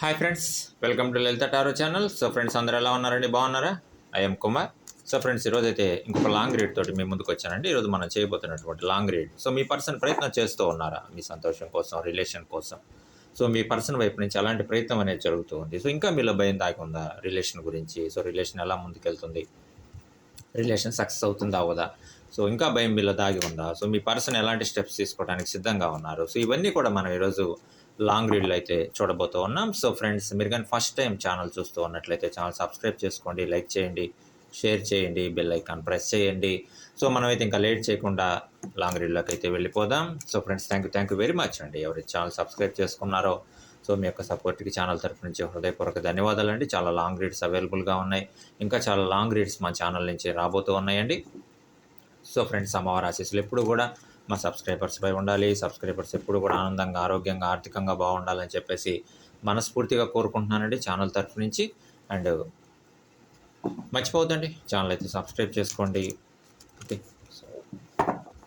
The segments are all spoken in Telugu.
Hi friends welcome to Lalitha tarot channel so friends అందరూ ఎలా ఉన్నారండి? బాగున్నారా? ఐఎమ్ కుమార్ సో ఫ్రెండ్స్ ఈరోజు అయితే ఇంకొక లాంగ్ రీడ్ తోటి మీ ముందుకు వచ్చానండి. ఈరోజు మనం చేయబోతున్నటువంటి లాంగ్ రీడ్ సో మీ పర్సన్ ప్రయత్నం చేస్తూ ఉన్నారా? మీ సంతోషం కోసం రిలేషన్ కోసం. సో మీ పర్సన్ వైపు నుంచి అలాంటి ప్రయత్నం అనేది జరుగుతూ ఉంది. సో ఇంకా మీలో భయం దాగి ఉందా రిలేషన్ గురించి? సో రిలేషన్ ఎలా ముందుకెళ్తుంది? రిలేషన్ సక్సెస్ అవుతుందా అవదా? సో ఇంకా భయం మీలో దాగి ఉందా? సో మీ పర్సన్ ఎలాంటి స్టెప్స్ తీసుకోవడానికి సిద్ధంగా ఉన్నారు? సో ఇవన్నీ కూడా మనం ఈరోజు లాంగ్ రీడ్లు అయితే చూడబోతూ ఉన్నాం. సో ఫ్రెండ్స్ మీరు కానీ ఫస్ట్ టైం ఛానల్ చూస్తూ ఉన్నట్లయితే ఛానల్ సబ్స్క్రైబ్ చేసుకోండి లైక్ చేయండి షేర్ చేయండి బెల్ ఐకాన్ ప్రెస్ చేయండి. సో మనమైతే ఇంకా లేట్ చేయకుండా లాంగ్ రీడ్లోకి అయితే వెళ్ళిపోదాం. So friends thank you thank you very much అండి. ఎవరి ఛానల్ సబ్స్క్రైబ్ చేసుకున్నారో సో మీ యొక్క సపోర్ట్కి ఛానల్ తరఫు నుంచి హృదయపూర్వక ధన్యవాదాలు అండి చాలా లాంగ్ రీడ్స్ అవైలబుల్గా ఉన్నాయి. ఇంకా చాలా లాంగ్ రీడ్స్ మా ఛానల్ నుంచి రాబోతూ ఉన్నాయండి. సో ఫ్రెండ్స్ అమ్మవారి ఆశీస్సులు ఎప్పుడు కూడా మా సబ్స్క్రైబర్స్పై ఉండాలి సబ్స్క్రైబర్స్ ఎప్పుడు కూడా ఆనందంగా ఆరోగ్యంగా ఆర్థికంగా బాగుండాలని చెప్పేసి మనస్ఫూర్తిగా కోరుకుంటున్నానండి ఛానల్ తరఫు నుంచి. అండ్ మర్చిపోవద్దండి ఛానల్ అయితే సబ్స్క్రైబ్ చేసుకోండి. ఓకే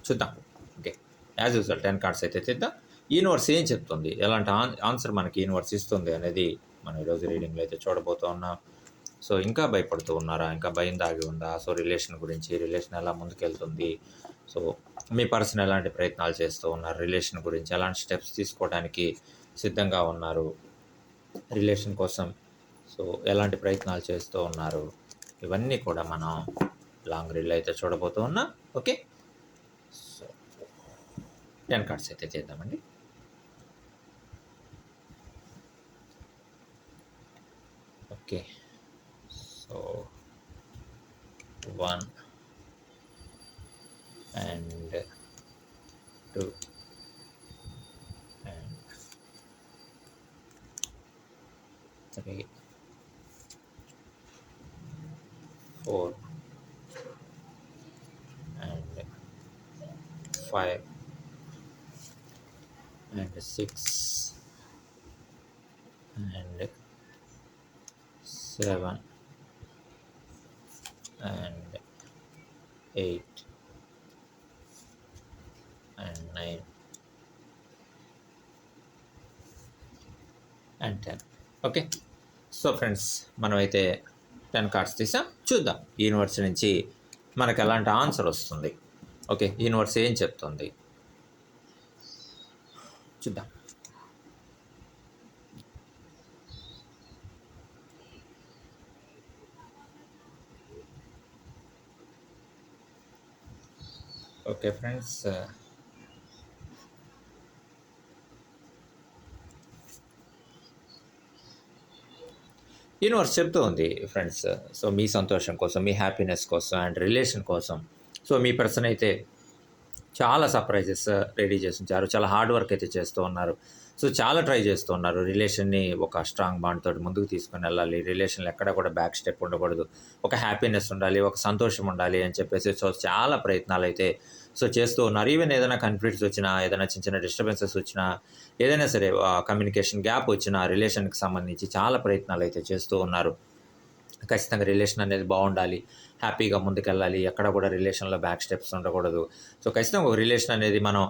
చూద్దాం. Okay as usual ten cards అయితే తీద్దాం. యూనివర్స్ ఏం చెప్తుంది? ఎలాంటి ఆన్ ఆన్సర్ మనకి యూనివర్స్ ఇస్తుంది అనేది మనం ఈరోజు రీడింగ్లో అయితే చూడబోతూ ఉన్నాం. సో ఇంకా భయపడుతూ ఉన్నారా? ఇంకా భయం దాగి ఉందా? సో రిలేషన్ గురించి రిలేషన్ ఎలా ముందుకెళ్తుంది? సో మీ పర్సన్ ఎలాంటి ప్రయత్నాలు చేస్తూ ఉన్నారు? రిలేషన్ గురించి ఎలాంటి స్టెప్స్ తీసుకోవడానికి సిద్ధంగా ఉన్నారు? రిలేషన్ కోసం. సో ఎలాంటి ప్రయత్నాలు చేస్తూ ఉన్నారు? ఇవన్నీ కూడా మనం లాంగ్ రీల్ అయితే చూడబోతూ ఉన్నా. ఓకే? సో టెన్ కార్డ్స్ అయితే చేద్దామండి. Okay. So one. and uh, 2 and. 3 4 and uh, 5 and uh, 6 so friends మనమైతే టెన్ కార్డ్స్ తీసాం. చూద్దాం యూనివర్స్ నుంచి మనకు ఎలాంటి ఆన్సర్ వస్తుంది. ఓకే యూనివర్స్ ఏం చెప్తుంది? చూద్దాం. ఓకే ఫ్రెండ్స్ యూనివర్స్ చెప్తూ ఉంది ఫ్రెండ్స్ సో మీ సంతోషం కోసం మీ హ్యాపీనెస్ కోసం అండ్ రిలేషన్ కోసం. సో మీ పర్సన్ అయితే చాలా సర్ప్రైజెస్ రెడీ చేసి ఉంచారు చాలా హార్డ్ వర్క్ అయితే చేస్తూ ఉన్నారు. సో చాలా ట్రై చేస్తూ ఉన్నారు. రిలేషన్ని ఒక స్ట్రాంగ్ బాండ్ తోటి ముందుకు తీసుకుని వెళ్ళాలి. రిలేషన్లో ఎక్కడ కూడా బ్యాక్ స్టెప్ ఉండకూడదు. ఒక హ్యాపీనెస్ ఉండాలి ఒక సంతోషం ఉండాలి అని చెప్పేసి సో చాలా ప్రయత్నాలు అయితే సో చేస్తూ ఉన్నారు. ఈవెన్ ఏదైనా కన్ఫ్లిక్ట్స్ వచ్చినా ఏదైనా చిన్న చిన్న డిస్టర్బెన్సెస్ వచ్చినా ఏదైనా సరే uh, కమ్యూనికేషన్ గ్యాప్ వచ్చినా రిలేషన్కి సంబంధించి చాలా ప్రయత్నాలు అయితే చేస్తూ ఉన్నారు. ఖచ్చితంగా రిలేషన్ అనేది బాగుండాలి. హ్యాపీగా ముందుకెళ్ళాలి. ఎక్కడ కూడా రిలేషన్లో బ్యాక్ స్టెప్స్ ఉండకూడదు. సో ఖచ్చితంగా ఒక రిలేషన్ అనేది మనం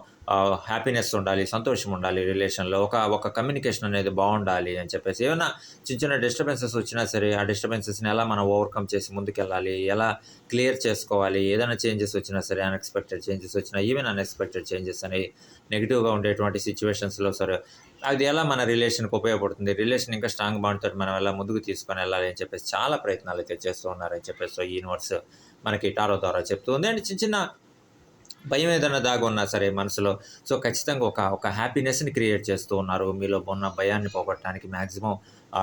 హ్యాపీనెస్ ఉండాలి సంతోషం ఉండాలి రిలేషన్లో ఒక ఒక కమ్యూనికేషన్ అనేది బాగుండాలి అని చెప్పేసి. ఏమైనా చిన్న చిన్న డిస్టర్బెన్సెస్ వచ్చినా సరే ఆ డిస్టర్బెన్సెస్ని ఎలా మనం ఓవర్కమ్ చేసి ముందుకెళ్ళాలి? ఎలా క్లియర్ చేసుకోవాలి? ఏదైనా చేంజెస్ వచ్చినా సరే అన్ఎక్స్పెక్టెడ్ చేంజెస్ వచ్చినా ఈవెన్ అన్ఎక్స్పెక్టెడ్ చేంజెస్ అని నెగిటివ్గా ఉండేటువంటి సిచ్యువేషన్స్లో సరే అది ఎలా మన రిలేషన్కి ఉపయోగపడుతుంది? రిలేషన్ ఇంకా స్ట్రాంగ్ బాండ్తో మనం ఎలా ముందుకు తీసుకొని వెళ్ళాలి అని చెప్పేసి చాలా ప్రయత్నాలు అయితే చేస్తూ ఉన్నారని చెప్పేసి సో ఈ యూనివర్స్ మనకి టారో ద్వారా చెప్తూ ఉంది. అండ్ చిన్న చిన్న భయం ఏదైనా దాగున్నా ఉన్నా సరే మనసులో. సో ఖచ్చితంగా ఒక ఒక హ్యాపీనెస్ని క్రియేట్ చేస్తూ ఉన్నారు. మీలో ఉన్న భయాన్ని పోగొట్టడానికి మ్యాక్సిమం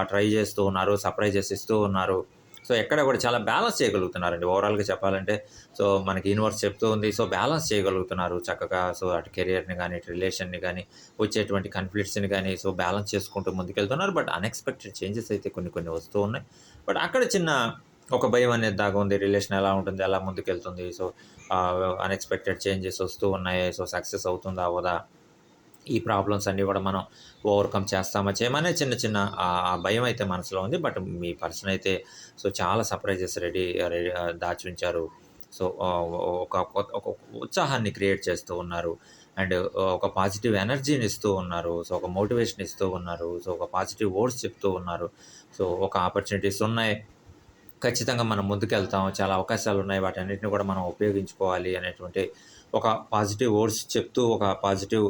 ట్రై చేస్తూ ఉన్నారు సర్ప్రైజెస్ ఇస్తూ ఉన్నారు. సో ఎక్కడ కూడా చాలా బ్యాలెన్స్ చేయగలుగుతున్నారండి. ఓవరాల్గా చెప్పాలంటే సో మనకి యూనివర్స్ చెప్తూ ఉంది. సో బ్యాలెన్స్ చేయగలుగుతున్నారు చక్కగా. సో అటు కెరియర్ని కానీ ఇటు రిలేషన్ని కానీ వచ్చేటువంటి కన్ఫ్లిక్ట్స్ని కానీ సో బ్యాలెన్స్ చేసుకుంటూ ముందుకెళ్తున్నారు. బట్ అన్ఎక్స్పెక్టెడ్ చేంజెస్ అయితే కొన్ని కొన్ని వస్తూ ఉన్నాయి. బట్ అక్కడ చిన్న ఒక భయం అనేది దాగా ఉంది. రిలేషన్ ఎలా ఉంటుంది ఎలా ముందుకెళ్తుంది. సో అన్ఎక్స్పెక్టెడ్ చేంజెస్ వస్తూ ఉన్నాయి. సో సక్సెస్ అవుతుందా అవదా ఈ ప్రాబ్లమ్స్ అన్నీ కూడా మనం ఓవర్కమ్ చేస్తామా చేయమనే చిన్న చిన్న ఆ భయం అయితే మనసులో ఉంది. బట్ మీ పర్సన్ అయితే సో చాలా సర్ప్రైజెస్ రెడీ రెడీ దాచి ఉంచారు సో ఒక ఒక ఉత్సాహాన్ని క్రియేట్ చేస్తూ ఉన్నారు. అండ్ ఒక పాజిటివ్ ఎనర్జీని ఇస్తూ ఉన్నారు. సో ఒక మోటివేషన్ ఇస్తూ ఉన్నారు. సో ఒక పాజిటివ్ వర్డ్స్ చెప్తూ ఉన్నారు. సో ఒక ఆపర్చునిటీస్ ఉన్నాయి. ఖచ్చితంగా మనం ముందుకెళ్తాం. చాలా అవకాశాలు ఉన్నాయి వాటన్నిటిని కూడా మనం ఉపయోగించుకోవాలి అనేటువంటి ఒక పాజిటివ్ వర్డ్స్ చెప్తూ ఒక పాజిటివ్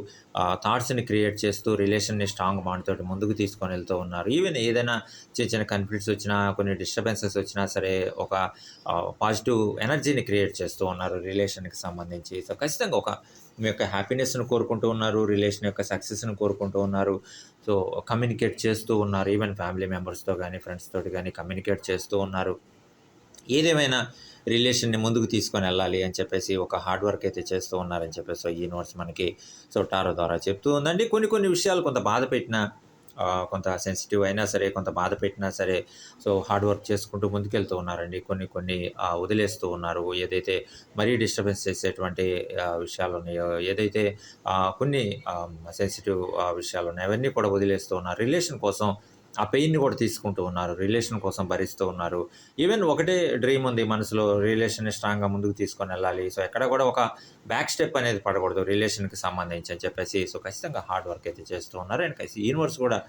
థాట్స్ని క్రియేట్ చేస్తూ రిలేషన్ని స్ట్రాంగ్ బాండ్ తోటి ముందుకు తీసుకొని వెళ్తూ ఉన్నారు. ఈవెన్ ఏదైనా చిన్న చిన్న కన్ఫ్లిక్ట్స్ వచ్చినా కొన్ని డిస్టర్బెన్సెస్ వచ్చినా సరే ఒక పాజిటివ్ ఎనర్జీని క్రియేట్ చేస్తూ ఉన్నారు రిలేషన్కి సంబంధించి. సో ఖచ్చితంగా ఒక మీ యొక్క హ్యాపీనెస్ను కోరుకుంటూ ఉన్నారు రిలేషన్ యొక్క సక్సెస్ని కోరుకుంటూ ఉన్నారు. సో కమ్యూనికేట్ చేస్తూ ఉన్నారు. ఈవెన్ ఫ్యామిలీ మెంబర్స్తో కానీ ఫ్రెండ్స్ తోటి కానీ కమ్యూనికేట్ చేస్తూ ఉన్నారు. ఏదేమైనా రిలేషన్ని ముందుకు తీసుకొని వెళ్ళాలి అని చెప్పేసి ఒక హార్డ్ వర్క్ అయితే చేస్తూ ఉన్నారని చెప్పేసి సో ఈ నోట్స్ మనకి సో టారో ద్వారా చెప్తూ ఉందండి. కొన్ని కొన్ని విషయాలు కొంత బాధ పెట్టినా కొంత సెన్సిటివ్ అయినా సరే కొంత బాధ పెట్టినా సరే సో హార్డ్ వర్క్ చేసుకుంటూ ముందుకెళ్తూ ఉన్నారండి. కొన్ని కొన్ని వదిలేస్తూ ఉన్నారు. ఏదైతే మరీ డిస్టర్బెన్స్ చేసేటువంటి విషయాలు ఉన్నాయో ఏదైతే కొన్ని సెన్సిటివ్ విషయాలు ఉన్నాయో అవన్నీ కూడా వదిలేస్తూ ఉన్నారు. రిలేషన్ కోసం ఆ పెయిన్ని కూడా తీసుకుంటూ ఉన్నారు రిలేషన్ కోసం భరిస్తూ ఉన్నారు. ఈవెన్ ఒకటే డ్రీమ్ ఉంది మనసులో రిలేషన్ స్ట్రాంగ్గా ముందుకు తీసుకొని వెళ్ళాలి. సో ఎక్కడ కూడా ఒక బ్యాక్ స్టెప్ అనేది పడకూడదు రిలేషన్కి సంబంధించి అని చెప్పేసి. సో ఖచ్చితంగా హార్డ్ వర్క్ అయితే చేస్తూ ఉన్నారు. అండ్ ఖచ్చితంగా యూనివర్స్ కూడా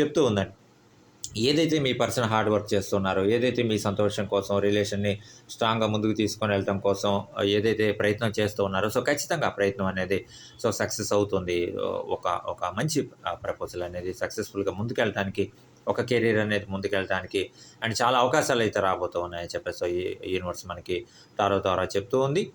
చెప్తూ ఉందండి. ఏదైతే మీ పర్సన్ హార్డ్ వర్క్ చేస్తున్నారో ఏదైతే మీ సంతోషం కోసం రిలేషన్ని స్ట్రాంగ్గా ముందుకు తీసుకొని వెళ్ళటం కోసం ఏదైతే ప్రయత్నం చేస్తూ ఉన్నారో సో ఖచ్చితంగా ప్రయత్నం అనేది సో సక్సెస్ అవుతుంది. ఒక ఒక మంచి ప్రపోజల్ అనేది సక్సెస్ఫుల్గా ముందుకెళ్ళడానికి ఒక కెరీర్ అనేది ముందుకెళ్ళడానికి అండ్ చాలా అవకాశాలు అయితే రాబోతూ ఉన్నాయని చెప్పేసి ఈ యూనివర్స్ మనకి తారో తారా చెప్తూ ఉంది.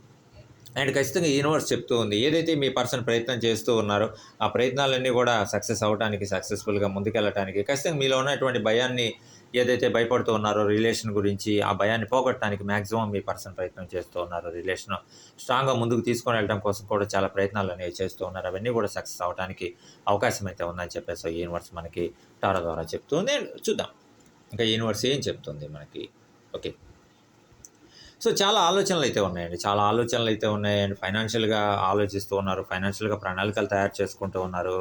అండ్ ఖచ్చితంగా యూనివర్స్ చెప్తూ ఉంది. ఏదైతే మీ పర్సన్ ప్రయత్నం చేస్తూ ఉన్నారో ఆ ప్రయత్నాలన్నీ కూడా సక్సెస్ అవ్వడానికి సక్సెస్ఫుల్గా ముందుకెళ్ళటానికి ఖచ్చితంగా మీలో ఉన్నటువంటి భయాన్ని ఏదైతే భయపడుతూ ఉన్నారో రిలేషన్ గురించి ఆ భయాన్ని పోగొట్టడానికి మ్యాక్సిమం మీ పర్సన్ ప్రయత్నం చేస్తూ ఉన్నారు. రిలేషన్ స్ట్రాంగ్గా ముందుకు తీసుకొని వెళ్ళడం కోసం కూడా చాలా ప్రయత్నాలు అనేవి చేస్తూ ఉన్నారు. అవన్నీ కూడా సక్సెస్ అవడానికి అవకాశం అయితే ఉందని చెప్పేసి యూనివర్స్ మనకి టారా ద్వారా చెప్తుంది. చూద్దాం. ఇంకా యూనివర్స్ ఏం చెప్తుంది మనకి? ఓకే. సో చాలా ఆలోచనలు అయితే ఉన్నాయండి. చాలా ఆలోచనలు అయితే ఉన్నాయండి ఫైనాన్షియల్గా ఆలోచిస్తూ ఉన్నారు. ఫైనాన్షియల్గా ప్రణాళికలు తయారు చేసుకుంటూ ఉన్నారు.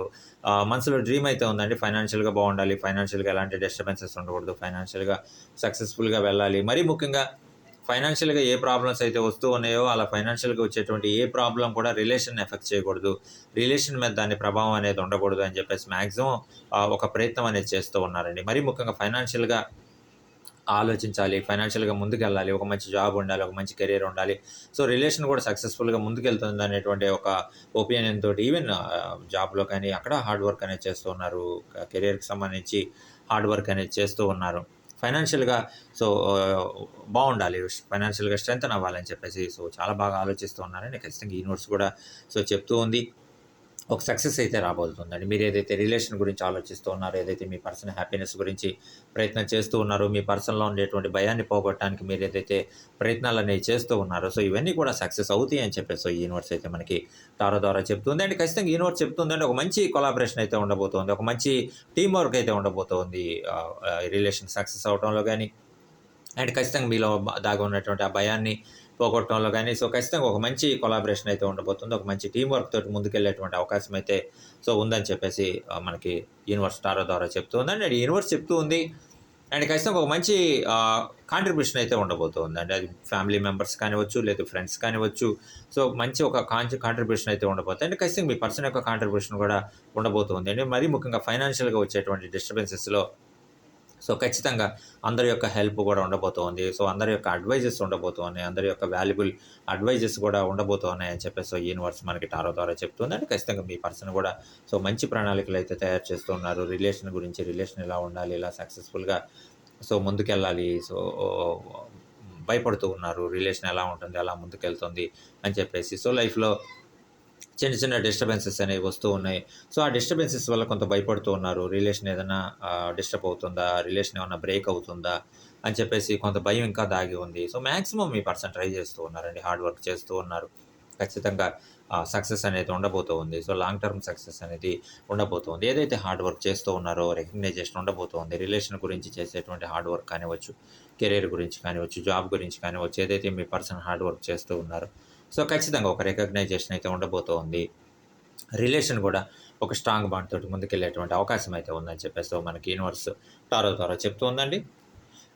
మనసులో డ్రీమ్ అయితే ఉందండి. ఫైనాన్షియల్గా బాగుండాలి. ఫైనాన్షియల్గా ఎలాంటి డిస్టర్బెన్సెస్ ఉండకూడదు. ఫైనాన్షియల్గా సక్సెస్ఫుల్గా వెళ్ళాలి. మరీ ముఖ్యంగా ఫైనాన్షియల్గా ఏ ప్రాబ్లమ్స్ అయితే వస్తూ ఉన్నాయో అలా ఫైనాన్షియల్గా వచ్చేటువంటి ఏ ప్రాబ్లం కూడా రిలేషన్ ఎఫెక్ట్ చేయకూడదు. రిలేషన్ మీద దాని ప్రభావం అనేది ఉండకూడదు అని చెప్పేసి మ్యాక్సిమం ఒక ప్రయత్నం అనేది చేస్తూ ఉన్నారండి. మరీ ముఖ్యంగా ఫైనాన్షియల్గా ఆలోచించాలి ఫైనాన్షియల్గా ముందుకెళ్ళాలి ఒక మంచి జాబ్ ఉండాలి ఒక మంచి కెరీర్ ఉండాలి. సో రిలేషన్ కూడా సక్సెస్ఫుల్గా ముందుకెళ్తుంది అనేటువంటి ఒక ఒపీనియన్ తోటి ఈవెన్ జాబ్లో కానీ అక్కడ హార్డ్ వర్క్ అనేది చేస్తూ ఉన్నారు. కెరీర్కి సంబంధించి హార్డ్ వర్క్ అనేది చేస్తూ ఉన్నారు. ఫైనాన్షియల్గా సో బాగుండాలి. ఫైనాన్షియల్గా స్ట్రెంత్ అవ్వాలని చెప్పేసి సో చాలా బాగా ఆలోచిస్తూ ఉన్నారని ఖచ్చితంగా ఈ నోట్స్ కూడా సో చెప్తూ ఉంది. ఒక సక్సెస్ అయితే రాబోతుందండి. మీరు ఏదైతే రిలేషన్ గురించి ఆలోచిస్తూ ఉన్నారో ఏదైతే మీ పర్సన్ హ్యాపీనెస్ గురించి ప్రయత్నం చేస్తూ ఉన్నారో మీ పర్సన్లో ఉండేటువంటి భయాన్ని పోగొట్టడానికి మీరు ఏదైతే ప్రయత్నాలు అనేవి చేస్తూ ఉన్నారో సో ఇవన్నీ కూడా సక్సెస్ అవుతాయి అని చెప్పేసి ఈ యూనివర్స్ అయితే మనకి తారో ద్వారా చెప్తుంది. అండ్ ఖచ్చితంగా యూనివర్స్ చెప్తుందండి ఒక మంచి కొలాబరేషన్ అయితే ఉండబోతోంది. ఒక మంచి టీం వర్క్ అయితే ఉండబోతోంది. రిలేషన్ సక్సెస్ అవడంలో కానీ అండ్ ఖచ్చితంగా మీలో దాగా దాగి ఉన్నటువంటి ఆ భయాన్ని పోగొట్టడంలో కానీ సో ఖచ్చితంగా ఒక మంచి కొలాబరేషన్ అయితే ఉండబోతుంది. ఒక మంచి టీం వర్క్ తోటి ముందుకెళ్ళేటువంటి అవకాశం అయితే సో ఉందని చెప్పేసి మనకి యూనివర్స్ టారో ద్వారా చెప్తూ ఉంది అండ్ యూనివర్స్ చెప్తూ ఉంది అండ్ ఖచ్చితంగా ఒక మంచి కాంట్రిబ్యూషన్ అయితే ఉండబోతుంది. అండి అది ఫ్యామిలీ మెంబర్స్ కానివచ్చు లేదా ఫ్రెండ్స్ కానివచ్చు సో మంచి ఒక కాంట్రిబ్యూషన్ అయితే ఉండబోతుంది. అండ్ ఖచ్చితంగా మీ పర్సన్ యొక్క కాంట్రిబ్యూషన్ కూడా ఉండబోతుంది అండి. మరీ ముఖ్యంగా ఫైనాన్షియల్గా వచ్చేటువంటి డిస్టర్బెన్సెస్లో సో ఖచ్చితంగా అందరి యొక్క హెల్ప్ కూడా ఉండబోతోంది. సో అందరి యొక్క అడ్వైజెస్ ఉండబోతున్నాయి. అందరి యొక్క వాల్యుబుల్ అడ్వైజెస్ కూడా ఉండబోతున్నాయి అని చెప్పేసి సో యూనివర్స్ మనకి టారో ద్వారా చెప్తుంది. అంటే ఖచ్చితంగా మీ పర్సన్ కూడా సో మంచి ప్రణాళికలు అయితే తయారు చేస్తున్నారు. రిలేషన్ గురించి రిలేషన్ ఎలా ఉండాలి ఇలా సక్సెస్ఫుల్గా సో ముందుకెళ్ళాలి సో భయపడుతూ ఉన్నారు. రిలేషన్ ఎలా ఉంటుంది ఎలా ముందుకెళ్తుంది అని చెప్పేసి సో లైఫ్లో చిన్న చిన్న డిస్టర్బెన్సెస్ అనేవి వస్తూ ఉన్నాయి. సో ఆ డిస్టర్బెన్సెస్ వల్ల కొంత భయపడుతూ ఉన్నారు. రిలేషన్ ఏదైనా డిస్టర్బ్ అవుతుందా? రిలేషన్ ఏమైనా బ్రేక్ అవుతుందా? అని చెప్పేసి కొంత భయం ఇంకా దాగి ఉంది. సో మ్యాక్సిమం మీ పర్సన్ ట్రై చేస్తూ ఉన్నారండి. హార్డ్ వర్క్ చేస్తూ ఉన్నారు. ఖచ్చితంగా సక్సెస్ అనేది ఉండబోతూ ఉంది. సో లాంగ్ టర్మ్ సక్సెస్ అనేది ఉండబోతోంది ఏదైతే హార్డ్ వర్క్ చేస్తూ ఉన్నారో రికగ్నైజేషన్ ఉండబోతోంది రిలేషన్ గురించి చేసేటువంటి హార్డ్ వర్క్ కానివచ్చు కెరీర్ గురించి కానివచ్చు జాబ్ గురించి కానివచ్చు ఏదైతే మీ పర్సన్ హార్డ్ వర్క్ చేస్తూ ఉన్నారో సో ఖచ్చితంగా ఒక రికగ్నైజేషన్ అయితే ఉండబోతోంది. రిలేషన్ కూడా ఒక స్ట్రాంగ్ బాండ్ తోటి ముందుకెళ్ళేటువంటి అవకాశం అయితే ఉందని చెప్పేసి మనకి యూనివర్స్ టారో ద్వారా చెప్తూ ఉందండి.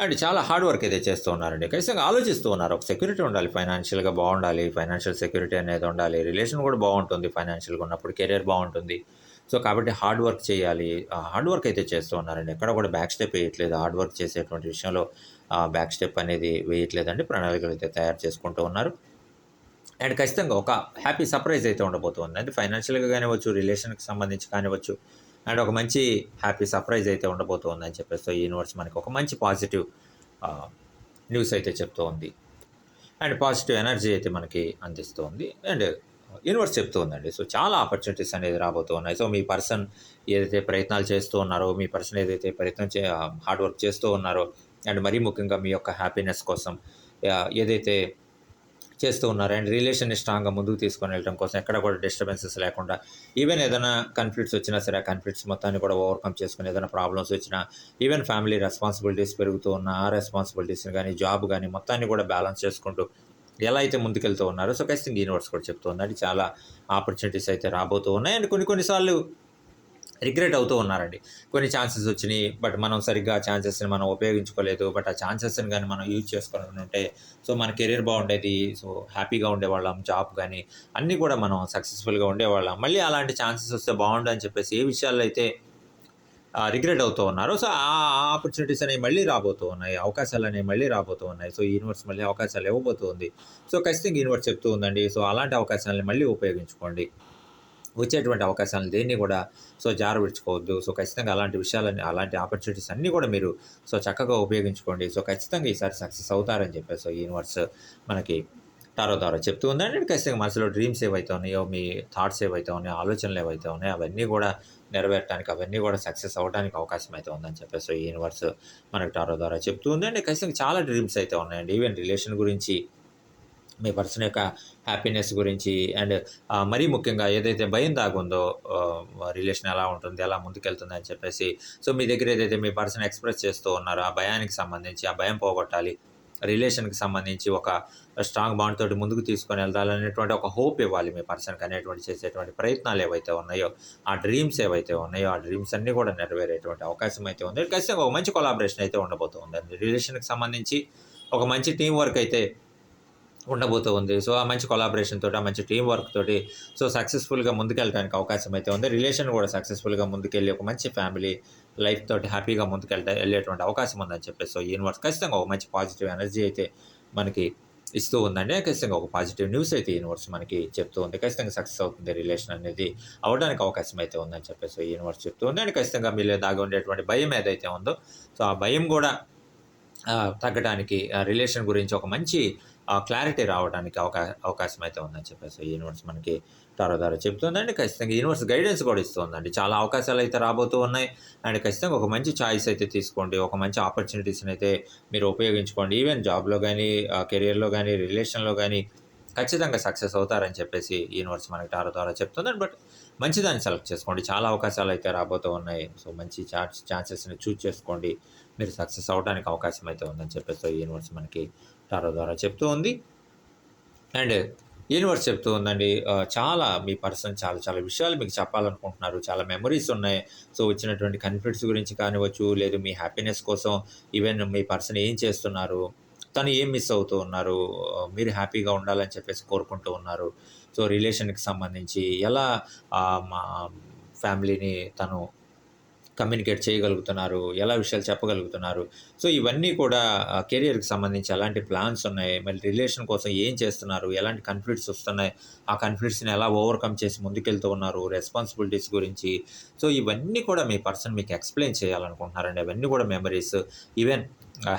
అండ్ చాలా హార్డ్ వర్క్ అయితే చేస్తూ ఉన్నారండి. ఖచ్చితంగా ఆలోచిస్తూ ఉన్నారు. ఒక సెక్యూరిటీ ఉండాలి ఫైనాన్షియల్గా బాగుండాలి ఫైనాన్షియల్ సెక్యూరిటీ అనేది ఉండాలి రిలేషన్ కూడా బాగుంటుంది ఫైనాన్షియల్గా ఉన్నప్పుడు కెరీర్ బాగుంటుంది. సో కాబట్టి హార్డ్ వర్క్ చేయాలి. హార్డ్ వర్క్ అయితే చేస్తూ ఉన్నారండి. ఎక్కడ కూడా బ్యాక్ స్టెప్ వేయట్లేదు. హార్డ్ వర్క్ చేసేటువంటి విషయంలో బ్యాక్ స్టెప్ అనేది వేయట్లేదండి. ప్రణాళికలు అయితే తయారు చేసుకుంటూ ఉన్నారు. అండ్ ఖచ్చితంగా ఒక హ్యాపీ సర్ప్రైజ్ అయితే ఉండబోతుంది. అంటే ఫైనాన్షియల్గా కానివ్వచ్చు రిలేషన్కి సంబంధించి కానివ్వచ్చు అండ్ ఒక మంచి హ్యాపీ సర్ప్రైజ్ అయితే ఉండబోతుంది అని చెప్పేసి ఈ యూనివర్స్ మనకి ఒక మంచి పాజిటివ్ న్యూస్ అయితే చెప్తూ ఉంది అండ్ పాజిటివ్ ఎనర్జీ అయితే మనకి అందిస్తూ ఉంది అండ్ యూనివర్స్ చెప్తూ ఉందండి సో చాలా ఆపర్చునిటీస్ అనేది రాబోతూ ఉన్నాయి సో మీ పర్సన్ ఏదైతే ప్రయత్నాలు చేస్తూ ఉన్నారో మీ పర్సన్ ఏదైతే ప్రయత్నం చే హార్డ్ వర్క్ చేస్తూ ఉన్నారో అండ్ మరీ ముఖ్యంగా మీ యొక్క హ్యాపీనెస్ కోసం ఏదైతే చేస్తూ ఉన్నారు. అండ్ రిలేషన్ని స్ట్రాంగ్గా ముందుకు తీసుకొని వెళ్ళడం కోసం ఎక్కడ కూడా డిస్టర్బెన్సెస్ లేకుండా ఈవెన్ ఏదైనా కన్ఫ్లిక్ట్స్ వచ్చినా సరే ఆ కన్ఫ్లిక్ట్స్ మొత్తాన్ని కూడా ఓవర్కమ్ చేసుకుని ఏదైనా ప్రాబ్లమ్స్ వచ్చినా ఈవెన్ ఫ్యామిలీ రెస్పాన్సిబిలిటీస్ పెరుగుతూ ఉన్న ఆ రెస్పాన్సిబిలిటీస్ని కానీ జాబ్ కానీ మొత్తాన్ని కూడా బ్యాలెన్స్ చేసుకుంటూ ఎలా అయితే ముందుకెళ్తూ ఉన్నారో సో ఖచ్చితంగా యూనివర్స్ కూడా చెప్తూ ఉందండి. చాలా ఆపర్చునిటీస్ అయితే రాబోతూ ఉన్నాయి. అండ్ కొన్ని కొన్నిసార్లు రిగ్రెట్ అవుతూ ఉన్నారండి. కొన్ని ఛాన్సెస్ వచ్చినాయి బట్ మనం సరిగ్గా ఆ ఛాన్సెస్ని మనం ఉపయోగించుకోలేదు బట్ ఆ ఛాన్సెస్ని కానీ మనం యూజ్ చేసుకొని ఉంటే సో మన కెరీర్ బాగుండేది సో హ్యాపీగా ఉండేవాళ్ళం జాబ్ కానీ అన్నీ కూడా మనం సక్సెస్ఫుల్గా ఉండేవాళ్ళం. మళ్ళీ అలాంటి ఛాన్సెస్ వస్తే బాగుండు అని చెప్పేసి ఏ విషయాల్లో అయితే రిగ్రెట్ అవుతూ ఉన్నారు సో ఆ ఆపర్చునిటీస్ అనేవి మళ్ళీ రాబోతూ ఉన్నాయి అవకాశాలు అనేవి మళ్ళీ రాబోతూ ఉన్నాయి సో యూనివర్స్ మళ్ళీ అవకాశాలు ఇవ్వబోతుంది సో ఖచ్చితంగా యూనివర్స్ చెప్తూ ఉందండి సో అలాంటి అవకాశాలని మళ్ళీ ఉపయోగించుకోండి. వచ్చేటువంటి అవకాశాలను దేన్ని కూడా సో జారవిడ్చుకోవద్దు సో ఖచ్చితంగా అలాంటి విషయాలని అలాంటి ఆపర్చునిటీస్ అన్నీ కూడా మీరు సో చక్కగా ఉపయోగించుకోండి. సో ఖచ్చితంగా ఈసారి సక్సెస్ అవుతారని చెప్పేసి సో యూనివర్స్ మనకి టారో ద్వారా చెప్తూ ఉందండి. ఖచ్చితంగా మనసులో డ్రీమ్స్ ఏవైతే ఉన్నాయో మీ థాట్స్ ఏవైతే ఉన్నాయో ఆలోచనలు ఏవైతే ఉన్నాయో అవన్నీ కూడా నెరవేరడానికి అవన్నీ కూడా సక్సెస్ అవ్వడానికి అవకాశం అయితే ఉందని చెప్పేసి సో యూనివర్స్ మనకి టారో ద్వారా చెప్తూ ఉందండి. ఖచ్చితంగా చాలా డ్రీమ్స్ అయితే ఉన్నాయండి. ఈవెన్ రిలేషన్ గురించి మీ పర్సన్ యొక్క హ్యాపీనెస్ గురించి అండ్ మరీ ముఖ్యంగా ఏదైతే భయం దాగుందో రిలేషన్ ఎలా ఉంటుంది ఎలా ముందుకెళ్తుంది అని చెప్పేసి సో మీ దగ్గర ఏదైతే మీ పర్సన్ ఎక్స్ప్రెస్ చేస్తూ ఉన్నారో ఆ భయానికి సంబంధించి ఆ భయం పోగొట్టాలి రిలేషన్కి సంబంధించి ఒక స్ట్రాంగ్ బాండ్ తోటి ముందుకు తీసుకొని వెళ్ళాలనేటువంటి ఒక హోప్ ఇవ్వాలి మీ పర్సన్కి అనేటువంటి చేసేటువంటి ప్రయత్నాలు ఏవైతే ఉన్నాయో ఆ డ్రీమ్స్ ఏవైతే ఉన్నాయో ఆ డ్రీమ్స్ అన్నీ కూడా నెరవేరేటువంటి అవకాశం అయితే ఉంది. ఖచ్చితంగా ఒక మంచి కొలాబరేషన్ అయితే ఉండబోతుంది. రిలేషన్కి సంబంధించి ఒక మంచి టీం వర్క్ అయితే ఉండబోతూ ఉంది. సో ఆ మంచి కొలాబరేషన్ తోటి ఆ మంచి టీం వర్క్ తోటి సో సక్సెస్ఫుల్గా ముందుకెళ్ళడానికి అవకాశం అయితే ఉంది. రిలేషన్ కూడా సక్సెస్ఫుల్గా ముందుకెళ్ళి ఒక మంచి ఫ్యామిలీ లైఫ్ తోటి హ్యాపీగా ముందుకెళ్తా వెళ్ళేటువంటి అవకాశం ఉందని చెప్పేసి సో యూనివర్స్ ఖచ్చితంగా ఒక మంచి పాజిటివ్ ఎనర్జీ అయితే మనకి ఇస్తూ ఉందండి. ఖచ్చితంగా ఒక పాజిటివ్ న్యూస్ అయితే యూనివర్స్ మనకి చెప్తూ ఉంది. ఖచ్చితంగా సక్సెస్ అవుతుంది. రిలేషన్ అనేది అవడానికి అవకాశం అయితే ఉందని చెప్పేసి యూనివర్స్ చెప్తూ ఉంది. అండ్ ఖచ్చితంగా మీలో దాగి ఉండేటువంటి భయం ఏదైతే ఉందో సో ఆ భయం కూడా తగ్గడానికి ఆ రిలేషన్ గురించి ఒక మంచి క్లారిటీ రావడానికి అవకా అవకాశం అయితే ఉందని చెప్పేసి యూనివర్స్ మనకి తారో ద్వారా చెప్తుందండి ఖచ్చితంగా యూనివర్స్ గైడెన్స్ కూడా ఇస్తుందండి. చాలా అవకాశాలు అయితే రాబోతూ ఉన్నాయి. అండ్ ఖచ్చితంగా ఒక మంచి ఛాయిస్ అయితే తీసుకోండి. ఒక మంచి ఆపర్చునిటీస్ని అయితే మీరు ఉపయోగించుకోండి. ఈవెన్ జాబ్లో కానీ కెరియర్లో కానీ రిలేషన్లో కానీ ఖచ్చితంగా సక్సెస్ అవుతారని చెప్పేసి యూనివర్స్ మనకి టారో ద్వారా చెప్తుందండి బట్ మంచిదాన్ని సెలెక్ట్ చేసుకోండి. చాలా అవకాశాలు అయితే రాబోతూ ఉన్నాయి. సో మంచి ఛాన్స్ ఛాన్సెస్ని చూస్ చేసుకోండి. మీరు సక్సెస్ అవడానికి అవకాశం అయితే ఉందని చెప్పేసి యూనివర్స్ మనకి టారో ద్వారా చెప్తూ ఉంది. అండ్ యూనివర్స్ చెప్తూ ఉందండి చాలా మీ పర్సన్ చాలా చాలా విషయాలు మీకు చెప్పాలనుకుంటున్నారు. చాలా మెమరీస్ ఉన్నాయి. సో వచ్చినటువంటి కన్ఫ్లిక్ట్స్ గురించి కానివ్వచ్చు లేదు మీ హ్యాపీనెస్ కోసం ఈవెన్ మీ పర్సన్ ఏం చేస్తున్నారు తను ఏం మిస్ అవుతూ ఉన్నారు మీరు హ్యాపీగా ఉండాలని చెప్పేసి కోరుకుంటూ ఉన్నారు. సో రిలేషన్కి సంబంధించి ఎలా మా ఫ్యామిలీని తను కమ్యూనికేట్ చేయగలుగుతున్నారు ఎలా విషయాలు చెప్పగలుగుతున్నారు. సో ఇవన్నీ కూడా కెరియర్కి సంబంధించి ఎలాంటి ప్లాన్స్ ఉన్నాయి? మళ్ళీ రిలేషన్ కోసం ఏం చేస్తున్నారు? ఎలాంటి కన్ఫ్లిక్ట్స్ వస్తున్నాయి? ఆ కన్ఫ్లిక్ట్స్ని ఎలా ఓవర్కమ్ చేసి ముందుకెళ్తూ ఉన్నారు? రెస్పాన్సిబిలిటీస్ గురించి. సో ఇవన్నీ కూడా మీ పర్సన్ మీకు ఎక్స్ప్లెయిన్ చేయాలనుకుంటున్నారండి. అవన్నీ కూడా మెమరీస్ ఈవెన్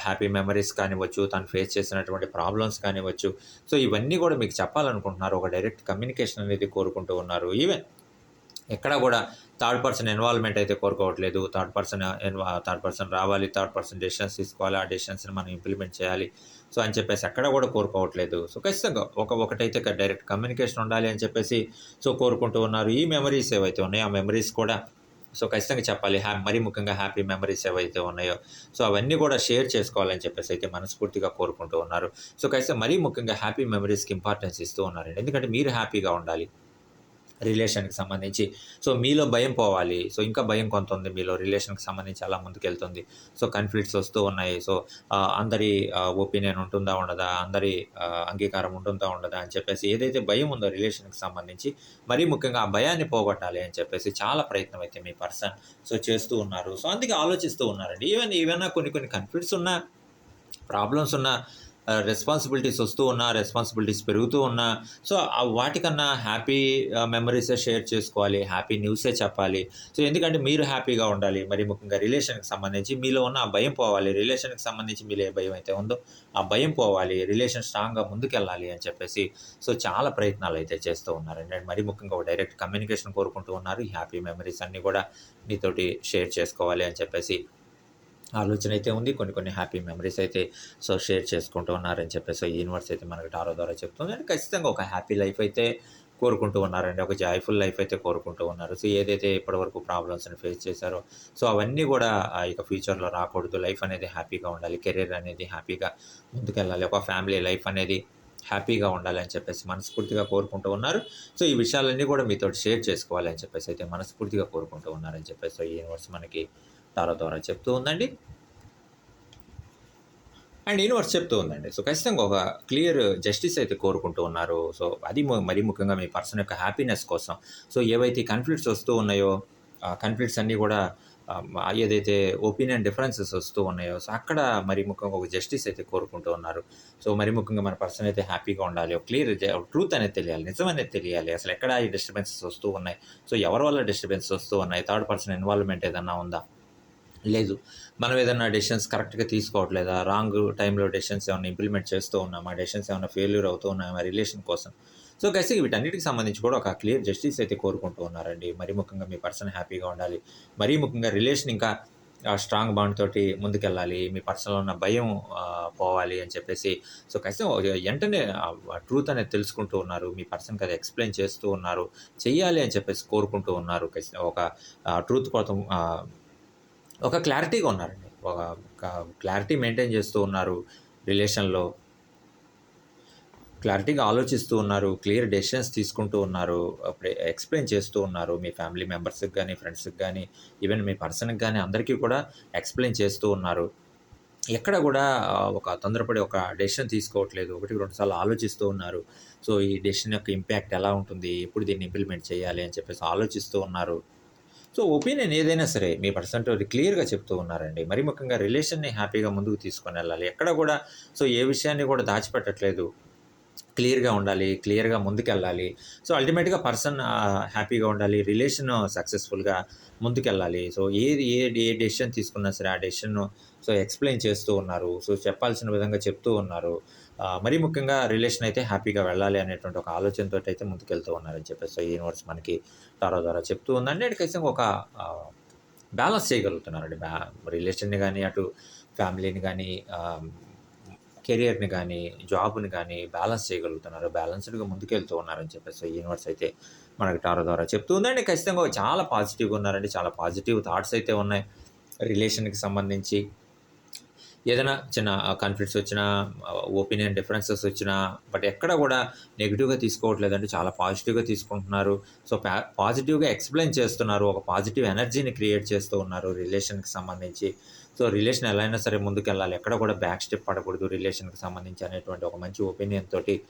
హ్యాపీ మెమరీస్ కానివ్వచ్చు తను ఫేస్ చేసినటువంటి ప్రాబ్లమ్స్ కానివ్వచ్చు. సో ఇవన్నీ కూడా మీకు చెప్పాలనుకుంటున్నారు. ఒక డైరెక్ట్ కమ్యూనికేషన్ అనేది కోరుకుంటూ ఉన్నారు. ఈవెన్ ఎక్కడ కూడా థర్డ్ పర్సన్ ఇన్వాల్వ్మెంట్ అయితే కోరుకోవట్లేదు. థర్డ్ పర్సన్ థర్డ్ పర్సన్ రావాలి థర్డ్ పర్సన్ డెసిషన్స్ తీసుకోవాలి ఆ డెసిషన్స్ని మనం ఇంప్లిమెంట్ చేయాలి. సో అని చెప్పేసి ఎక్కడ కూడా కోరుకోవట్లేదు. సో ఖచ్చితంగా ఒక ఒకటైతే డైరెక్ట్ కమ్యూనికేషన్ ఉండాలి అని చెప్పేసి సో కోరుకుంటూ ఉన్నారు. ఈ మెమరీస్ ఏవైతే ఉన్నాయో ఆ మెమరీస్ కూడా సో ఖచ్చితంగా చెప్పాలి. హ్యా మరీ ముఖ్యంగా హ్యాపీ మెమరీస్ ఏవైతే ఉన్నాయో సో అవన్నీ కూడా షేర్ చేసుకోవాలని చెప్పేసి అయితే మనస్ఫూర్తిగా కోరుకుంటూ ఉన్నారు. సో ఖచ్చితంగా మరీ ముఖ్యంగా హ్యాపీ మెమరీస్కి ఇంపార్టెన్స్ ఇస్తూ ఉన్నారండి. ఎందుకంటే మీరు హ్యాపీగా ఉండాలి. రిలేషన్కి సంబంధించి. సో మీలో భయం పోవాలి. సో ఇంకా భయం కొంత ఉంది. మీలో రిలేషన్కి సంబంధించి అలా ముందుకెళ్తుంది. సో కన్ఫ్లిక్ట్స్ వస్తూ ఉన్నాయి. సో అందరి ఒపీనియన్ ఉంటుందా ఉండదా అందరి అంగీకారం ఉంటుందా ఉండదా అని చెప్పేసి ఏదైతే భయం ఉందో రిలేషన్కి సంబంధించి మరీ ముఖ్యంగా ఆ భయాన్ని పోగొట్టాలి అని చెప్పేసి చాలా ప్రయత్నం అయితే మీ పర్సన్ సో చేస్తూ ఉన్నారు. సో అందుకే ఆలోచిస్తూ ఉన్నారండి. ఈవెన్ ఏమైనా కొన్ని కొన్ని కన్ఫ్లిక్ట్స్ ఉన్నా ప్రాబ్లమ్స్ ఉన్నా రెస్పాన్సిబిలిటీస్ వస్తూ ఉన్నా రెస్పాన్సిబిలిటీస్ పెరుగుతూ ఉన్నా సో వాటికన్నా హ్యాపీ మెమరీసే షేర్ చేసుకోవాలి హ్యాపీ న్యూసే చెప్పాలి. సో ఎందుకంటే మీరు హ్యాపీగా ఉండాలి. మరి ముఖ్యంగా రిలేషన్కి సంబంధించి మీలో ఉన్న ఆ భయం పోవాలి. రిలేషన్కి సంబంధించి మీలో ఏ భయం అయితే ఉందో ఆ భయం పోవాలి. రిలేషన్ స్ట్రాంగ్గా ముందుకెళ్ళాలి అని చెప్పేసి సో చాలా ప్రయత్నాలు అయితే చేస్తూ ఉన్నారండి. అండ్ మరి ముఖ్యంగా డైరెక్ట్ కమ్యూనికేషన్ కోరుకుంటూ ఉన్నారు. హ్యాపీ మెమరీస్ అన్నీ కూడా మీతోటి షేర్ చేసుకోవాలి అని చెప్పేసి ఆలోచన అయితే ఉంది కొన్ని కొన్ని హ్యాపీ మెమరీస్ అయితే సో షేర్ చేసుకుంటూ ఉన్నారని చెప్పేసి యూనివర్స్ అయితే మనకి టారో ద్వారా చెప్తుంది. అండ్ ఖచ్చితంగా ఒక హ్యాపీ లైఫ్ అయితే కోరుకుంటూ ఉన్నారండి ఒక జాయ్ఫుల్ లైఫ్ అయితే కోరుకుంటూ ఉన్నారు. సో ఏదైతే ఇప్పటివరకు ప్రాబ్లమ్స్ని ఫేస్ చేశారో సో అవన్నీ కూడా ఇక ఫ్యూచర్లో రాకూడదు. లైఫ్ అనేది హ్యాపీగా ఉండాలి కెరీర్ అనేది హ్యాపీగా ముందుకెళ్ళాలి ఒక ఫ్యామిలీ లైఫ్ అనేది హ్యాపీగా ఉండాలి అని చెప్పేసి మనస్ఫూర్తిగా కోరుకుంటూ ఉన్నారు. సో ఈ విషయాలన్నీ కూడా మీతో షేర్ చేసుకోవాలి అని చెప్పేసి అయితే మనస్ఫూర్తిగా కోరుకుంటూ ఉన్నారని చెప్పేసి సో ఈ యూనివర్స్ మనకి టారో ద్వారా చెప్తూ ఉందండి. అండ్ యూనివర్స్ చెప్తూ ఉందండి. సో ఖచ్చితంగా ఒక క్లియర్ జస్టిస్ అయితే కోరుకుంటూ ఉన్నారు. సో అది మరీ ముఖ్యంగా మీ పర్సన్ యొక్క హ్యాపీనెస్ కోసం. సో ఏవైతే కన్ఫ్లిక్ట్స్ వస్తూ ఉన్నాయో కన్ఫ్లిక్ట్స్ అన్నీ కూడా ఏదైతే ఒపీనియన్ డిఫరెన్సెస్ వస్తూ ఉన్నాయో సో అక్కడ మరి ముఖ్యంగా ఒక జస్టిస్ అయితే కోరుకుంటూ ఉన్నారు. సో మరి ముఖ్యంగా మన పర్సన్ అయితే హ్యాపీగా ఉండాలి. ఒక క్లియర్ ట్రూత్ అనేది తెలియాలి. నిజం అనేది తెలియాలి. అసలు ఎక్కడ ఈ డిస్టర్బెన్సెస్ వస్తూ ఉన్నాయి? సో ఎవరి వల్ల డిస్టర్బెన్సెస్ వస్తూ ఉన్నాయి? థర్డ్ పర్సన్ ఇన్వాల్వ్మెంట్ ఏదన్నా ఉందా? లేదు. మనం ఏదైనా డెసిషన్స్ కరెక్ట్గా తీసుకోవట్లేదా? రాంగ్ టైంలో డెసిషన్స్ ఏమైనా ఇంప్లిమెంట్ చేస్తూ ఉన్నామా? డెసిషన్స్ ఏమైనా ఫెయిల్యూర్ అవుతూ ఉన్నామా రిలేషన్ కోసం. సో కలిసి వీటన్నిటికి సంబంధించి కూడా ఒక క్లియర్ జస్టిస్ అయితే కోరుకుంటూ ఉన్నారండి. మరీ ముఖ్యంగా మీ పర్సన్ హ్యాపీగా ఉండాలి. మరీ ముఖ్యంగా రిలేషన్ ఇంకా స్ట్రాంగ్ బాండ్ తోటి ముందుకెళ్ళాలి. మీ పర్సన్లో ఉన్న భయం పోవాలి అని చెప్పేసి. సో ఖచ్చితంగా వెంటనే ట్రూత్ అనేది తెలుసుకుంటూ ఉన్నారు. మీ పర్సన్కి అది ఎక్స్ప్లెయిన్ చేస్తూ ఉన్నారు. చెయ్యాలి అని చెప్పేసి కోరుకుంటూ ఉన్నారు. ఖచ్చితంగా ఒక ట్రూత్ కోసం ఒక క్లారిటీగా ఉన్నారండి. ఒక క్లారిటీ మెయింటైన్ చేస్తూ ఉన్నారు రిలేషన్లో. క్లారిటీగా ఆలోచిస్తూ ఉన్నారు క్లియర్ డెసిషన్స్ తీసుకుంటూ ఉన్నారు అప్పుడే ఎక్స్ప్లెయిన్ చేస్తూ ఉన్నారు మీ ఫ్యామిలీ మెంబర్స్కి కానీ ఫ్రెండ్స్కి కానీ ఈవెన్ మీ పర్సన్కి కానీ అందరికీ కూడా ఎక్స్ప్లెయిన్ చేస్తూ ఉన్నారు. ఎక్కడ కూడా ఒక తొందరపడి ఒక డెసిషన్ తీసుకోవట్లేదు. ఒకటి రెండు సార్లు ఆలోచిస్తూ ఉన్నారు. సో ఈ డెసిషన్ యొక్క ఇంపాక్ట్ ఎలా ఉంటుంది? ఎప్పుడు దీన్ని ఇంప్లిమెంట్ చేయాలి? అని చెప్పేసి ఆలోచిస్తూ ఉన్నారు. సో ఒపీనియన్ ఏదైనా సరే మీ పర్సన్ క్లియర్గా చెప్తూ ఉన్నారండి. మరి ముఖ్యంగా రిలేషన్ని హ్యాపీగా ముందుకు తీసుకొని వెళ్ళాలి. ఎక్కడ కూడా సో ఏ విషయాన్ని కూడా దాచిపెట్టట్లేదు. క్లియర్గా ఉండాలి క్లియర్గా ముందుకెళ్ళాలి. సో అల్టిమేట్గా పర్సన్ హ్యాపీగా ఉండాలి రిలేషన్ సక్సెస్ఫుల్గా ముందుకెళ్ళాలి. సో ఏది ఏ ఏ డెసిషన్ తీసుకున్నా సరే ఆ డెసిషన్ సో ఎక్స్ప్లెయిన్ చేస్తూ ఉన్నారు. సో చెప్పాల్సిన విధంగా చెప్తూ ఉన్నారు. మరీ ముఖ్యంగా రిలేషన్ అయితే హ్యాపీగా వెళ్ళాలి అనేటువంటి ఒక ఆలోచనతో అయితే ముందుకెళ్తూ ఉన్నారని చెప్పేసి సో యూనివర్స్ మనకి టారో ద్వారా చెప్తూ ఉందండి అంటే ఖచ్చితంగా ఒక బ్యాలెన్స్ చేయగలుగుతున్నారండి. బ్యా రిలేషన్ని కానీ అటు ఫ్యామిలీని కానీ కెరియర్ని కానీ జాబ్ని కానీ బ్యాలెన్స్ చేయగలుగుతున్నారు. బ్యాలెన్స్డ్గా ముందుకెళ్తూ ఉన్నారని చెప్పేసి యూనివర్స్ అయితే మనకి టారో ద్వారా చెప్తూ ఉందండి ఖచ్చితంగా చాలా పాజిటివ్గా ఉన్నారండి. చాలా పాజిటివ్ థాట్స్ అయితే ఉన్నాయి. రిలేషన్కి సంబంధించి ఏదైనా చిన్న కాన్ఫ్లిక్ట్స్ వచ్చినా ఒపీనియన్ డిఫరెన్సెస్ వచ్చినా బట్ ఎక్కడ కూడా నెగిటివ్గా తీసుకోవట్లేదంటే చాలా పాజిటివ్గా తీసుకుంటున్నారు. సో పా పాజిటివ్గా ఎక్స్ప్లెయిన్ చేస్తున్నారు. ఒక పాజిటివ్ ఎనర్జీని క్రియేట్ చేస్తూ ఉన్నారు రిలేషన్కి సంబంధించి. సో రిలేషన్ ఎలా అయినా సరే ముందుకెళ్ళాలి. ఎక్కడ కూడా బ్యాక్ స్టెప్ పడకూడదు రిలేషన్కి సంబంధించి అనేటువంటి ఒక మంచి ఒపీనియన్ తోటి.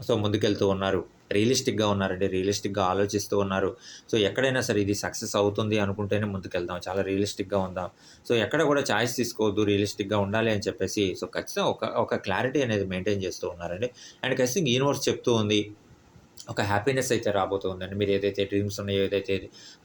సో ముందుకెళ్తూ ఉన్నారు. రియలిస్టిక్గా ఉన్నారండి. రియలిస్టిక్గా ఆలోచిస్తూ ఉన్నారు. సో ఎక్కడైనా సరే ఇది సక్సెస్ అవుతుంది అనుకుంటేనే ముందుకెళ్దాం. చాలా రియలిస్టిక్గా ఉందాం. సో ఎక్కడ కూడా ఛాయిస్ తీసుకోవద్దు రియలిస్టిక్గా ఉండాలి అని చెప్పేసి సో ఖచ్చితంగా ఒక ఒక క్లారిటీ అనేది మెయింటైన్ చేస్తూ ఉన్నారండి. అండ్ ఖచ్చితంగా యూనివర్స్ చెప్తూ ఉంది ఒక హ్యాపీనెస్ అయితే రాబోతుందండి. మీరు ఏదైతే డ్రీమ్స్ ఉన్నాయో ఏదైతే